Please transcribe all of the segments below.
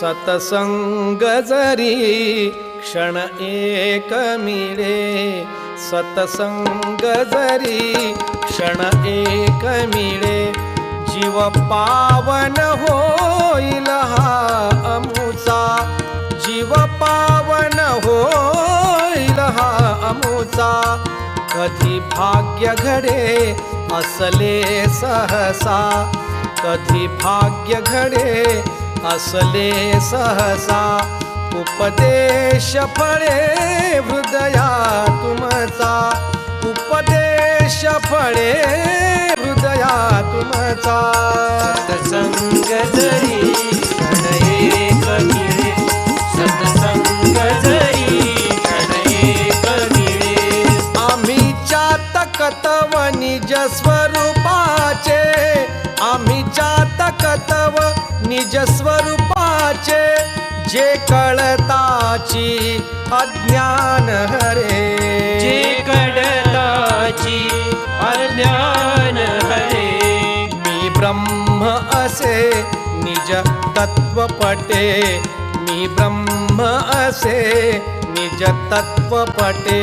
सतसंग जरी क्षण एक मिळे. सतसंग जरी क्षण एक मिळे. जीव पावन होईल हा अमुचा. जीव पावन होईल हा अमुचा. कधी भाग्य घडे असले सहसा. कधी भाग्य घडे असले सहसा उपदेश फळे हृदया तुमचा उपदेश फळे हृदया तुमचा सत्संग जरी सत्संग आम्ही चातकतव निज स्वरूपाचे आम्ही चातकतव निज स्वरूपाचे जे कळताची अज्ञान हरे. जे कडताची अज्ञान हरे. मी ब्रह्म असे निज तत्व पटे मी ब्रह्म असे निज तत्व पटे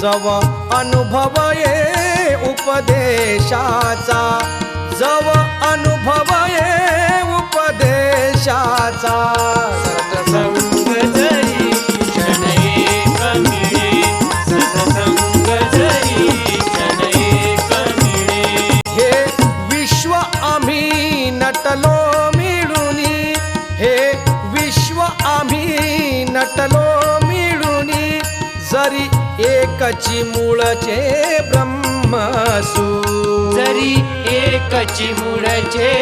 जव अनुभव ये उपदेशाचा. जव अनुभव ये देशाचा हे विश्व आम्ही नटलो मिळुनी हे विश्व आम्ही नटलो मिळुनी जरी एकची मूळचे ब्रह्मसू जरी एकची मुळचे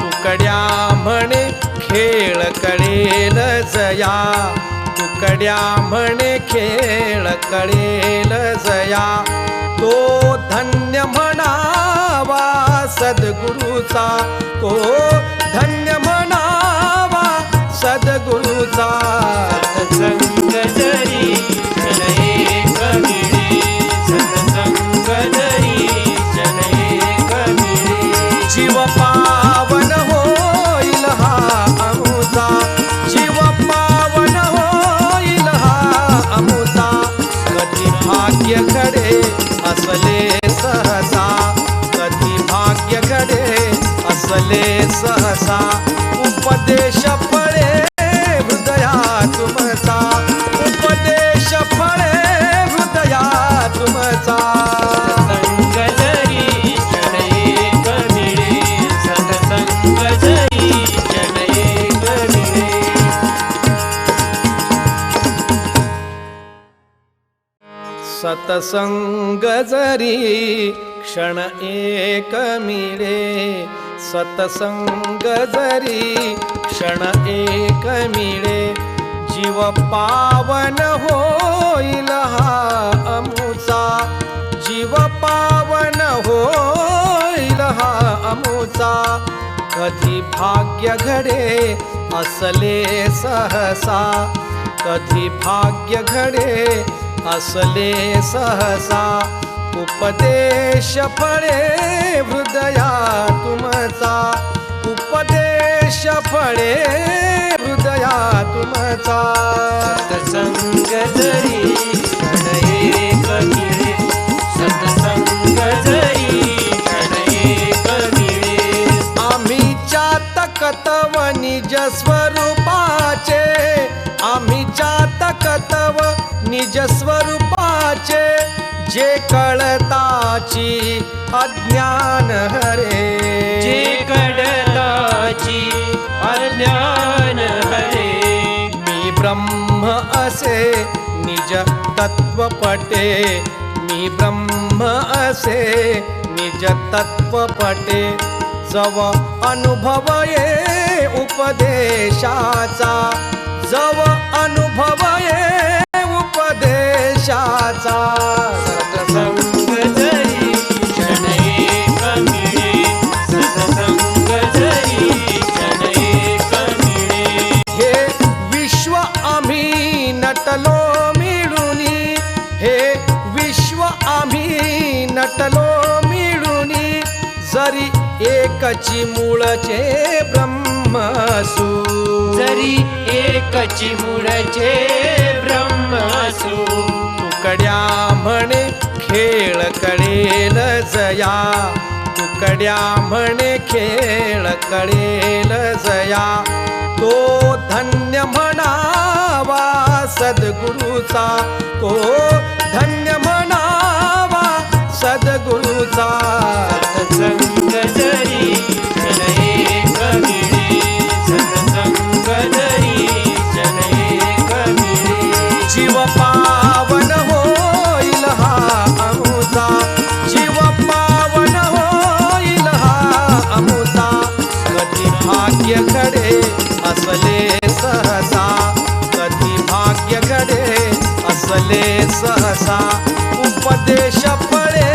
तुकड्या म्हणे खेळ कळेल जया. तुकड्या म्हणे खेळ कळेल जया. तो धन्य म्हणावा सद्गुरूचा. तो धन्य म्हणावा सद्गुरूचा. सत्संग जरी भाग्य घडे असले सहसा कधी भाग्य घडे असले सहसा उपदेश सतसंग जरी क्षण एक मिळे सतसंग जरी क्षण एक मिळे जीव पावन होईल हा अमुचा जीव पावन होईल हा अमुचा. कधी भाग्य घडे असले सहसा कधी भाग्य घडे असले सहसा उपदेश फळे हृदया तुमचा उपदेश फळे हृदया तुमचा सत्संग जरी निज स्वरूपाचे जे कळताची अज्ञान हरे. जे कडताची अज्ञान हरे. मी ब्रह्म असे निज तत्व पटे मी ब्रह्म असे निज तत्व पटे जव अनुभव ये उपदेशाचा जव जरी एकची मूळचे ब्रह्म एकची मूळचे ब्रह्म असो. तुकड्या म्हणे खेळ कळेल जया. तुकड्या म्हणे खेळ कळेल जया. तो धन्य म्हणावा सद्गुरूचा. तो धन्य म्हणावा सहसा उपदेश फळे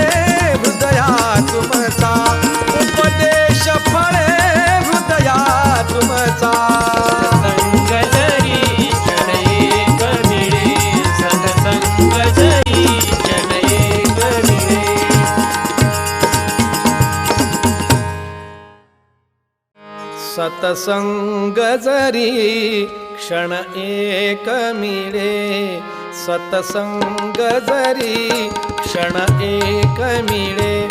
हृदया तुमचा उपदेश फळे हृदया तुमचा सतसंग जरी क्षण एक मिळे सतसंग जरी क्षण एक मिळे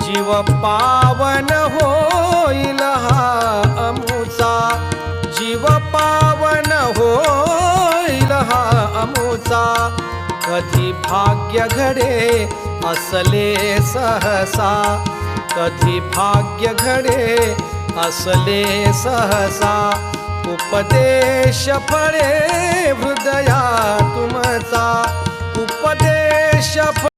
जीव पावन होईल हा अमुचा. जीव पावन होईल हा अमुचा. कधी भाग्य घडे असले सहसा. कधी भाग्य घडे असले सहसा. उपदेश फळे हृदया तुमचा उपदेश